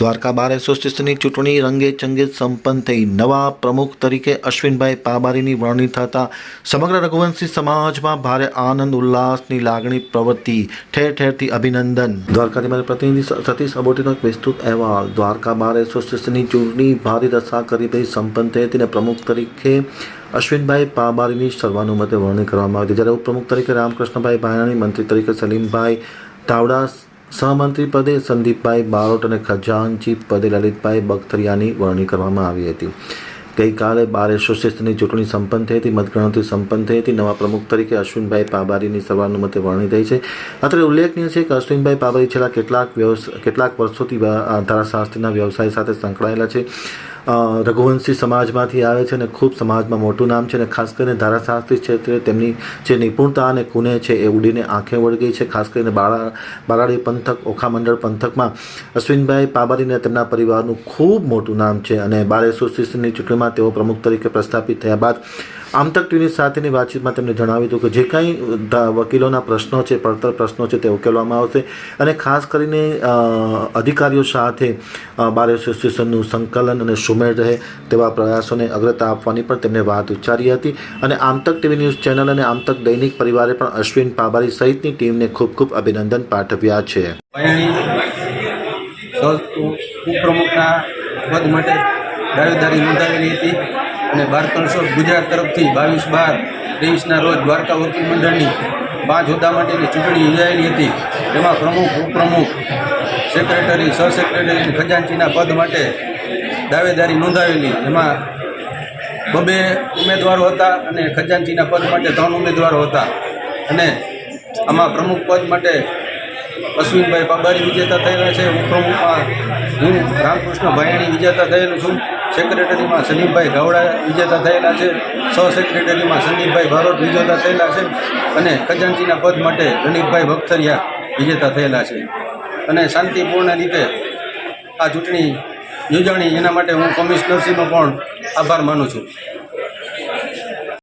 દ્વારકા બાર એસોસિએશનની ચૂંટણી રંગે ચંગે સંપન્ન થઈ. નવા પ્રમુખ તરીકે અશ્વિનભાઈ પાબારીની વરણી થતા સમગ્ર રઘુવંશી સમાજમાં ભારે આનંદ, ઉલ્લાસની લાગણી, પ્રવૃત્તિ. ઠેર ઠેરથી અભિનંદન. દ્વારકાથી મારા પ્રતિનિધિ સતીશ અબોટીનો એક વિસ્તૃત અહેવાલ. દ્વારકા બાર એસોસિએશનની ચૂંટણી ભારે રસા કરી પછી સંપન્ન થઈ. હતી પ્રમુખ તરીકે અશ્વિનભાઈ પાબારીની સર્વાનુમતે વરણી કરવામાં આવી હતી. જ્યારે ઉપપ્રમુખ તરીકે રામકૃષ્ણભાઈ ભાયાણી, મંત્રી તરીકે સલીમભાઈ તાવડા સહમંત્રી પદે સંદીપભાઈ બારોટ અને ખજાનચી પદે લલિતભાઈ બખતરિયાની વરણી કરવામાં આવી હતી. ગઈકાલે બાર એસોસિએશનની ચૂંટણી સંપન્ન થઈ હતી, મતગણતરી સંપન્ન થઈ હતી. નવા પ્રમુખ તરીકે અશ્વિનભાઈ પાબારીની સર્વાનુમતે વરણી થઈ છે. અત્રે ઉલ્લેખનીય છે કે અશ્વિનભાઈ પાબારી છેલ્લા કેટલાક વ્યવસ, કેટલાક વર્ષોથી ધારાશાસ્ત્રીના વ્યવસાય સાથે સંકળાયેલા છે. રઘુવંશી સમાજમાંથી આવે છે અને ખૂબ સમાજમાં મોટું નામ છે અને ખાસ કરીને ધારાશાસ્ત્રી ક્ષેત્રે તેમની જે નિપુણતા અને કુને છે એ ઉડીને આંખે વળગી છે. ખાસ કરીને બાળા, બારાડી પંથક, ઓખા મંડળ પંથકમાં અશ્વિનભાઈ પાબારીને તેમના પરિવારનું ખૂબ મોટું નામ છે અને બાર એસોસિએશનની ચૂંટણીમાં તેઓ પ્રમુખ તરીકે પ્રસ્થાપિત થયા બાદ આમતક ટીવી સાથેની વાતચીતમાં તેમણે જણાવ્યું હતું કે જે કાંઈ વકીલોના પ્રશ્નો છે, પડતર પ્રશ્નો છે તે ઉકેલવામાં આવશે અને ખાસ કરીને અધિકારીઓ સાથે બાર એસોસિએશનનું સંકલન અને સુમેળ રહે તેવા પ્રયાસોને અગ્રતા આપવાની પણ તેમણે વાત ઉચ્ચારી હતી. અને આમતક ટીવી ન્યૂઝ ચેનલ અને આમતક દૈનિક પરિવારે પણ અશ્વિન પાબારી સહિતની ટીમને ખૂબ ખૂબ અભિનંદન પાઠવ્યા છે. ઉપપ્રમુખના પદ માટે દાવેદારી નોંધાવેલી હતી. અને બાર ત્રણસો ગુજરાત તરફથી બાવીસ બાર ત્રેવીસના રોજ દ્વારકા વકીલ મંડળની પાંચ હોદ્દા માટેની ચૂંટણી યોજાયેલી હતી. તેમાં પ્રમુખ, ઉપપ્રમુખ સેક્રેટરી સહસેક્રેટરી અને ખજાનચીના પદ માટે દાવેદારી નોંધાવેલી. એમાં બબે ઉમેદવારો હતા અને ખજાનચીના પદ માટે ત્રણ ઉમેદવારો હતા. અને આમાં પ્રમુખ પદ માટે અશ્વિનભાઈ પાબારી વિજેતા થયેલા છે. ઉપપ્રમુખમાં હું રામકૃષ્ણ ભાયાણી વિજેતા થયેલું છું. સેક્રેટરીમાં સંદીપભાઈ ગાવડા વિજેતા થયેલા છે. સહ સેક્રેટરીમાં સંદીપભાઈ ભારોટ વિજેતા થયેલા છે. અને ખજાનચીના પદ માટે રણિતભાઈ ભક્તરિયા વિજેતા થયેલા છે. અને શાંતિપૂર્ણ રીતે આ ચૂંટણી યોજાણી એના માટે હું કમિશનરશ્રીનો પણ આભાર માનું છું.